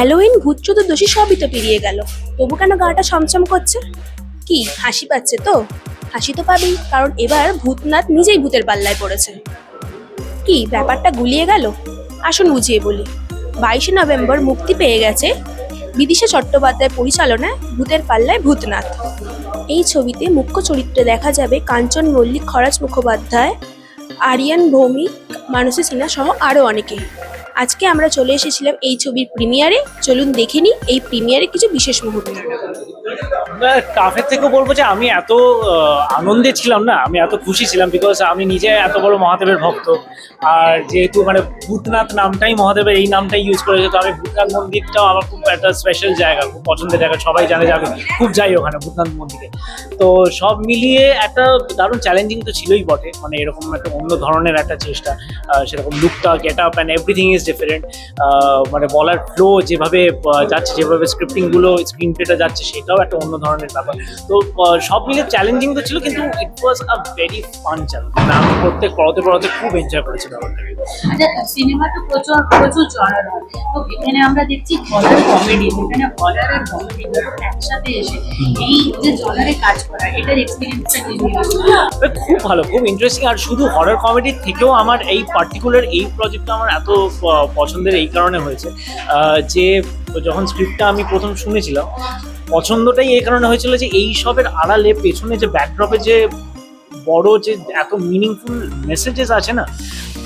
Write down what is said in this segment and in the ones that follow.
Halloween ভূত চতুর্দশী সবই তো পেরিয়ে গেল। তবু কেন গাটা ছমছম করছে? কি, হাসি পাচ্ছে তো? হাসি তো পাবেই, কারণ এবার ভূতনাথ নিজেই ভূতের পাল্লায় পড়েছে। কি, ব্যাপারটা গুলিয়ে গেল? আসুন বুঝিয়ে বলি। বাইশে নভেম্বর মুক্তি পেয়ে গেছে বিদিশা চট্টোপাধ্যায় পরিচালনায় ভূতের পাল্লায় ভূতনাথ। এই ছবিতে মুখ্য চরিত্রে দেখা যাবে কাঞ্চন মল্লিক, খরাজ মুখোপাধ্যায়, আরিয়ান ভৌমিক, মানসী সিনহা সহ আরও অনেকে। আজকে আমরা চলে এসেছিলাম এই ছবির প্রিমিয়ারে চলুন দেখে নিই এই প্রিমিয়ারে কিছু বিশেষ মুহূর্ত। কাফের থেকে বলব যে আমি এত আনন্দে ছিলাম না, আমি এত খুশি ছিলাম বিকজ আমি নিজে এত বড় মহাদেবের ভক্ত। আর যেহেতু মানে ভূতনাথ নামটাই মহাদেবের, এই নামটাই ইউজ করেছে, তো আমি ভূতনাথ মন্দিরটাও আমার খুব একটা স্পেশাল জায়গা, খুব পছন্দের জায়গা, সবাই জানে যে আমি খুব যাই ওখানে ভূতনাথ মন্দিরে। তো সব মিলিয়ে একটা দারুণ চ্যালেঞ্জিং তো ছিলই বটে মানে এরকম একটা অন্য ধরনের একটা চেষ্টা সেরকম লুকটা get up and everything is different মানে বলার ফ্লো যেভাবে যাচ্ছে, যেভাবে স্ক্রিপ্টিংগুলো স্ক্রিন প্লেটা যাচ্ছে, সেটাও একটা অন্য ধরনের ব্যাপার। তো সব মিলে চ্যালেঞ্জিং তো ছিল কিন্তু it was a very fun challenge আমি প্রত্যেক পড়াতে পড়াতে খুব এনজয় করেছি ব্যাপারটাকে আচ্ছা সিনেমা তো প্রচুর প্রচুর জনার হয়। তো এখানে আমরা দেখছি হলার কমেডি যেখানে হলার আর কমেডি একসাথে এসে এই যে জনারে কাজ করা এটার এক্সপিরিয়েন্সটা খুব ভালো খুব ইন্টারেস্টিং আর শুধু হরর কমেডির থেকেও আমার এই পার্টিকুলার এই প্রজেক্টটা আমার এত পছন্দের এই কারণে হয়েছে। যে যখন স্ক্রিপ্টটা আমি প্রথম শুনেছিলাম পছন্দটাই এই কারণে হয়েছিল যে এই সবের আড়ালে পেছনে যে ব্যাকড্রপে যে বড় যে এত মিনিংফুল মেসেজেস আছে না,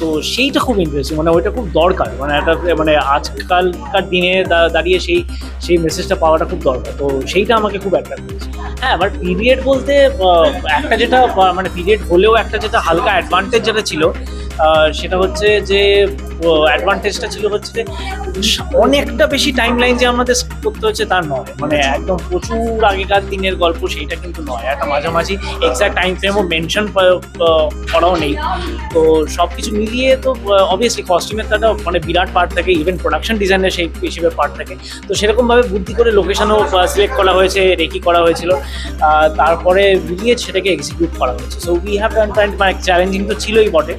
তো সেইটা খুব ইন্টারেস্টিং মানে ওইটা খুব দরকার মানে একটা মানে আজকালকার দিনে দাঁড়িয়ে সেই সেই মেসেজটা পাওয়াটা খুব দরকার, তো সেইটা আমাকে খুব অ্যাট্রাক্ট করেছে। হ্যাঁ আবার পিরিয়ড বলতে একটা যেটা মানে পিরিয়ড হলেও একটা যেটা হালকা অ্যাডভান্টেজ যেটা ছিল সেটা হচ্ছে যে অ্যাডভান্টেজটা ছিল হচ্ছে যে অনেকটা বেশি টাইম লাইন যে আমাদের করতে হচ্ছে তা নয়। মানে একদম প্রচুর আগেকার দিনের গল্প সেইটা কিন্তু নয়। একটা মাঝামাঝি এক্সাক্ট টাইম ফ্রেমও মেনশন করাও নেই। তো সব কিছু মিলিয়ে তো অবভিয়াসলি কস্টিউমের তো একটা মানে বিরাট পার্ট থাকে ইভেন প্রোডাকশন ডিজাইনের সেই হিসেবে পার্ট থাকে। তো সেরকমভাবে বুদ্ধি করে লোকেশনও সিলেক্ট করা হয়েছে রেকি করা হয়েছিল। তারপরে মিলিয়ে সেটাকে এক্সিকিউট করা হয়েছে। সো উই হ্যাভ কাইন্ড মানে চ্যালেঞ্জিং তো ছিলই বটে।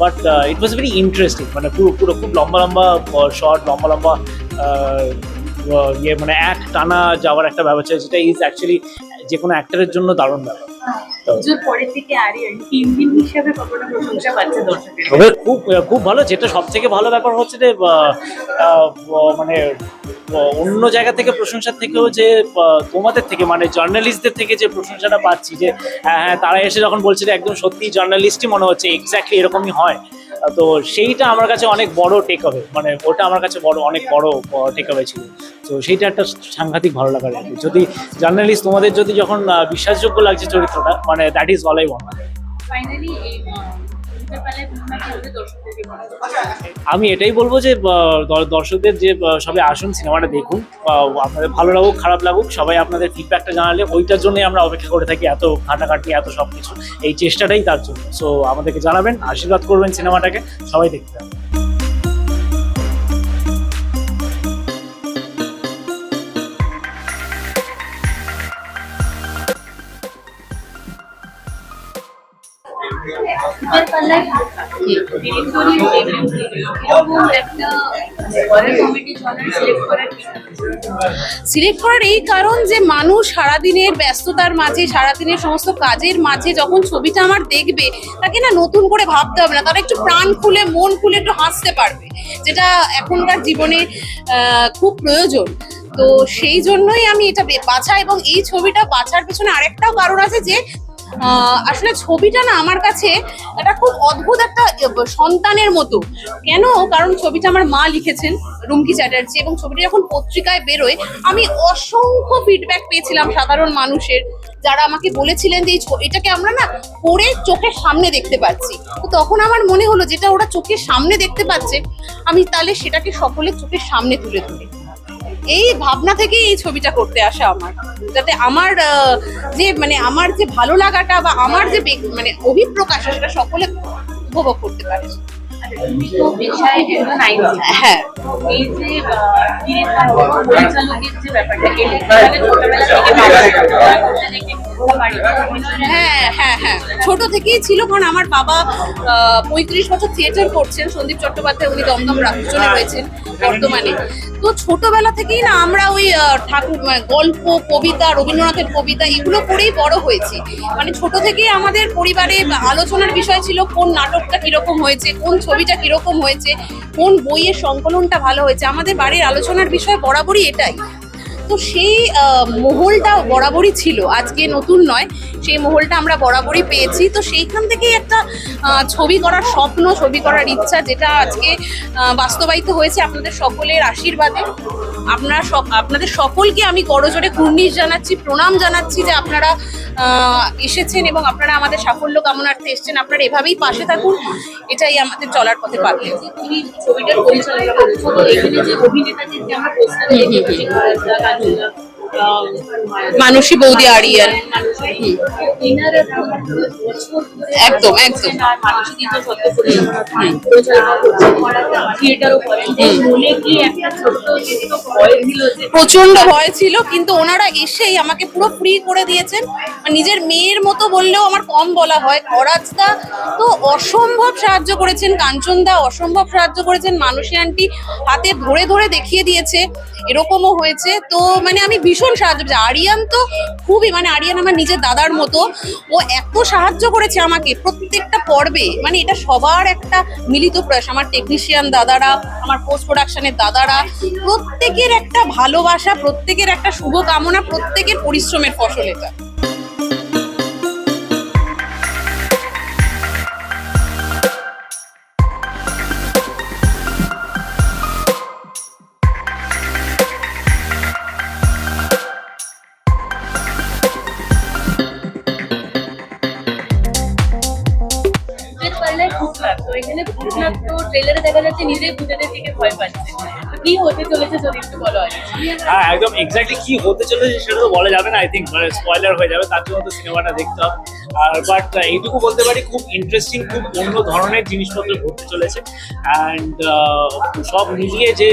But it was very interesting মানে পুরো পুরো খুব লম্বা লম্বা শর্ট লম্বা লম্বা ইয়ে মানে এক টানা যাওয়ার একটা ব্যাপার ছিল। যেটা ইজ অ্যাকচুয়ালি যে কোনো অ্যাক্টরের জন্য দারুণ ব্যাপার। পরের থেকে আরিয়ান টিম টিম হিসাবে কতটা প্রশংসা পাচ্ছে দর্শকের? খুব খুব ভালো। যেটা সব থেকে ভালো ব্যাপার হচ্ছে যে মানে অন্য জায়গা থেকে প্রশংসার থেকেও যে তোমাদের থেকে মানে জার্নালিস্টদের থেকে যে প্রশংসাটা পাচ্ছি যে হ্যাঁ হ্যাঁ তারা এসে যখন বলছে যে একদম সত্যি জার্নালিস্টই মনে হচ্ছে এক্স্যাক্টলি এরকমই হয়। তো সেইটা আমার কাছে অনেক বড় টেক হবে মানে ওটা আমার কাছে বড়, অনেক বড় টেক হবে ছিল। তো সেইটা একটা সাংঘাতিক ভালো লাগার আর যদি জার্নালিস্ট তোমাদের যদি যখন বিশ্বাসযোগ্য লাগছে চরিত্রটা মানে that is all I want finally এই আমি এটাই বলব যে দর্শকদের যে সবাই আসুন সিনেমাটা দেখুন আপনাদের ভালো লাগুক, খারাপ লাগুক, সবাই আপনাদের ফিডব্যাকটা জানালে, ওইটার জন্যই আমরা অপেক্ষা করে থাকি এত ঘাটাঘাটি, এত সব কিছু এই চেষ্টাটাই তার জন্য। সো আমাদেরকে জানাবেন, আশীর্বাদ করবেন সিনেমাটাকে, সবাই দেখতে সিলেক্ট করার এই কারণ যে মানুষ সারাদিনের ব্যস্ততার মাঝে, সারাদিনের সমস্ত কাজের মাঝে যখন ছবিটা আমার দেখবে, তাকে না নতুন করে ভাবতে হবে না, তারা একটু প্রাণ খুলে, মন খুলে একটু হাসতে পারবে, যেটা এখনকার জীবনে খুব প্রয়োজন। তো সেই জন্যই আমি এটা বাছা এবং এই ছবিটা বাছার পেছনে আরেকটাও কারণ আছে যে আসলে ছবিটা না আমার কাছে একটা খুব অদ্ভুত একটা সন্তানের মতো। কেন? কারণ ছবিটা আমার মা লিখেছেন, রুমকি চ্যাটার্জি, এবং ছবিটা যখন পত্রিকায় বেরোয়, আমি অসংখ্য ফিডব্যাক পেয়েছিলাম সাধারণ মানুষের, যারা আমাকে বলেছিলেন যে এটাকে আমরা না পড়ে চোখের সামনে দেখতে পাচ্ছি। তো তখন আমার মনে হলো, যেটা ওরা চোখের সামনে দেখতে পাচ্ছে, আমি তাহলে সেটাকে সকলের চোখের সামনে তুলে ধরি। এই ভাবনা থেকেই এই ছবিটা করতে আসা আমার। যাতে আমার যে মানে আমার যে ভালো লাগাটা বা আমার যে মানে অভিপ্রকাশ সেটা সকলে উপভোগ করতে পারে। হ্যাঁ। থেকে হ্যাঁ হ্যাঁ হ্যাঁ। ছোট থেকেই ছিল, কারণ আমার বাবা পঁয়ত্রিশ বছর থিয়েটার করছেন। সন্দীপ চট্টোপাধ্যায়, উনি দমদম রাজজনে রয়েছেন বর্তমানে। তো ছোটবেলা থেকেই না আমরা ওই ঠাকুর মানে গল্প, কবিতা, রবীন্দ্রনাথের কবিতা এগুলো পড়েই বড় হয়েছি। মানে ছোট থেকেই আমাদের পরিবারে আলোচনার বিষয় ছিল কোন নাটকটা কীরকম হয়েছে, কোন ছবিটা কীরকম হয়েছে, কোন বইয়ের সংকলনটা ভালো হয়েছে। আমাদের বাড়ির আলোচনার বিষয় বরাবরই এটাই। তো সেই মহলটা বরাবরই ছিল। আজকে নতুন নয়। সেই মহলটা আমরা বরাবরই পেয়েছি। তো সেইখান থেকেই একটা ছবি করার স্বপ্ন ছবি করার ইচ্ছা যেটা আজকে বাস্তবায়িত হয়েছে আপনাদের সকলের আশীর্বাদে। আপনারা আপনাদের সকলকে আমি করজোরে কুর্নিশ জানাচ্ছি প্রণাম জানাচ্ছি যে আপনারা এসেছেন এবং আপনারা আমাদের সাফল্য কামনার্থে এসেছেন। আপনারা এভাবেই পাশে থাকুন এটাই আমাদের চলার পথে পারলে তুমি ছবিটার পরিচালনা করেছ তো এখানে যে অভিনেতাদেরকে আমরা পোস্টারে মানসী বৌদি আরিয়ান। মানুষী, একদম, একদম। প্রচণ্ড ভয় ছিল কিন্তু ওনারা এসেই আমাকে পুরো ফ্রি করে দিয়েছেন। নিজের মেয়ের মতো বললেও আমার কম বলা হয়। অরাজদা তো অসম্ভব সাহায্য করেছেন কাঞ্চনদা অসম্ভব সাহায্য করেছেন মানসী আন্টি হাতে ধরে ধরে দেখিয়ে দিয়েছে। এরকমও হয়েছে। তো মানে আমি ভীষণ সাহায্য করেছে। আরিয়ান তো খুবই মানে আরিয়ান আমার নিজের দাদার মতো। ও এত সাহায্য করেছে আমাকে প্রত্যেকটা পর্বে। মানে এটা সবার একটা মিলিত প্রয়াস। আমার টেকনিশিয়ান দাদারা, আমার পোস্ট প্রোডাকশনের দাদারা, প্রত্যেকের একটা ভালোবাসা, প্রত্যেকের একটা শুভকামনা, প্রত্যেকের পরিশ্রমের ফসল এটা। ভূতের বলো হ্যাঁ একদম এক্স্যাক্টলি কি হতে চলেছে সেটা তো বলা যাবে না আই থিঙ্ক স্পয়লার হয়ে যাবে, তার জন্য তো সিনেমাটা দেখতে হবে। আর বাট এইটুকু বলতে পারি, খুব ইন্টারেস্টিং খুব অন্য ধরনের জিনিসপত্র ঘটতে চলেছে। অ্যান্ড সব মিলিয়ে যে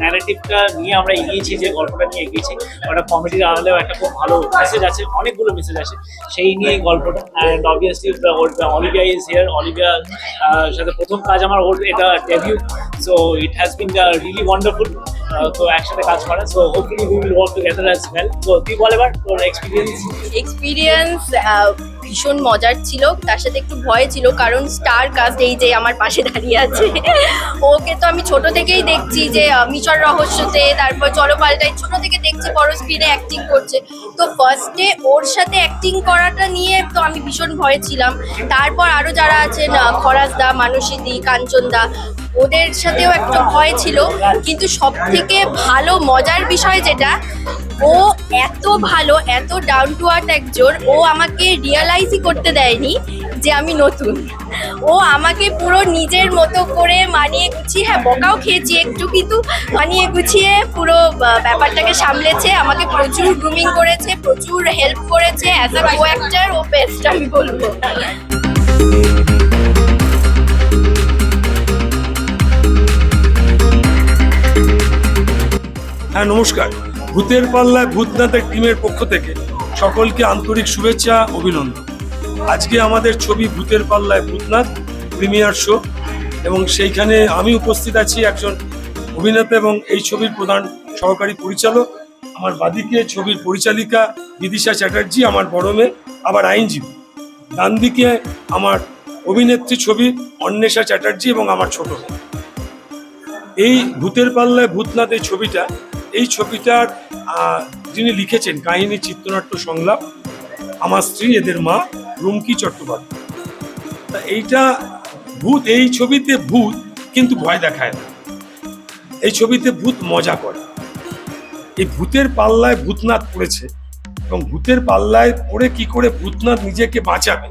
ন্যারেটিভটা নিয়ে আমরা এগিয়েছি, যে গল্পটা নিয়ে এগিয়েছি, ওটা কমেডির আড়ালেও একটা খুব ভালো মেসেজ আছে, অনেকগুলো মেসেজ আছে, সেই নিয়েই গল্পটা। And obviously Olivia is here Olivia সাথে প্রথম কাজ আমার ওর এটা debut so it has been really wonderful তো একসাথে কাজ so hopefully we will work together as well তো তুই বল এবার তোর এক্সপিরিয়েন্স এক্সপিরিয়েন্স ভীষণ মজার ছিল। তার সাথে একটু ভয় ছিল, কারণ স্টার কাস্ট এই যে আমার পাশে দাঁড়িয়ে আছে। ওকে তো আমি ছোট থেকেই দেখছি যে মিশর রহস্যতে, তারপর চলো পাল্টাই ছোট থেকে দেখছি বড় স্ক্রিনে অ্যাক্টিং করছে। তো ফার্স্টে ওর সাথে অ্যাক্টিং করাটা নিয়ে তো আমি ভীষণ ভয়ে ছিলাম। তারপর আরও যারা আছেন খরাজদা মানসীদি কাঞ্চনদা ওদের সাথেও একটু ভয় ছিল, কিন্তু সব থেকে ভালো, মজার বিষয় যেটা, ও এত ভালো, এত ডাউন টু আর্থ একজন, ও আমাকে রিয়ালাইজই করতে দেয়নি যে আমি নতুন। ও আমাকে পুরো নিজের মতো করে মানিয়ে গুছিয়ে হ্যাঁ বকাও খেয়েছি একটু, কিন্তু মানিয়ে গুছিয়ে পুরো ব্যাপারটাকে সামলেছে, আমাকে প্রচুর গ্রুমিং করেছে, প্রচুর হেল্প করেছে অ্যাজ আ কো অ্যাক্টার ও বেস্ট আমি বলব। হ্যাঁ নমস্কার। ভূতের পাল্লায় ভূতনাথের টিমের পক্ষ থেকে সকলকে আন্তরিক শুভেচ্ছা, অভিনন্দন। আজকে আমাদের ছবি ভূতের পাল্লায় ভূতনাথ প্রিমিয়ার শো এবং সেইখানে আমি উপস্থিত আছি একজন অভিনেতা এবং এই ছবির প্রধান সহকারী পরিচালক, আমার বাদিকে ছবির পরিচালিকা বিদিশা চ্যাটার্জি, আমার বড় মেয়ে, আবার আইনজীবী। ডান দিকে আমার অভিনেত্রী ছবি অন্বেষা চ্যাটার্জি এবং আমার ছোট এই ভূতের পাল্লায় ভূতনাথ এই ছবিটা এই ছবিটার যিনি লিখেছেন কাহিনী চিত্রনাট্য সংলাপ, আমার স্ত্রী, এদের মা, রুমকি চট্টোপাধ্যায়। তা এইটা ভূত, এই ছবিতে ভূত কিন্তু ভয় দেখায় না। এই ছবিতে ভূত মজা করে। এই ভূতের পাল্লায় ভূতনাথ পড়েছে এবং ভূতের পাল্লায় পড়ে কি করে ভূতনাথ নিজেকে বাঁচাবে,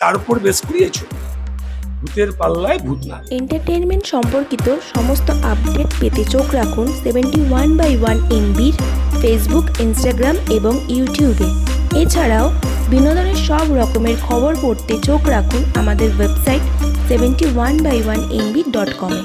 তার উপর বেশ করে এই ছবি ভূতের পাল্লায় ভূত না। এন্টারটেনমেন্ট সম্পর্কিত সমস্ত আপডেট পেতে চোখ রাখুন সেভেন্টি ওয়ান বাই ওয়ান এমবির ফেসবুক ইনস্টাগ্রাম এবং ইউটিউবে এছাড়াও বিনোদনের সব রকমের খবর পড়তে চোখ রাখুন আমাদের website seventy one by one MB dot কমে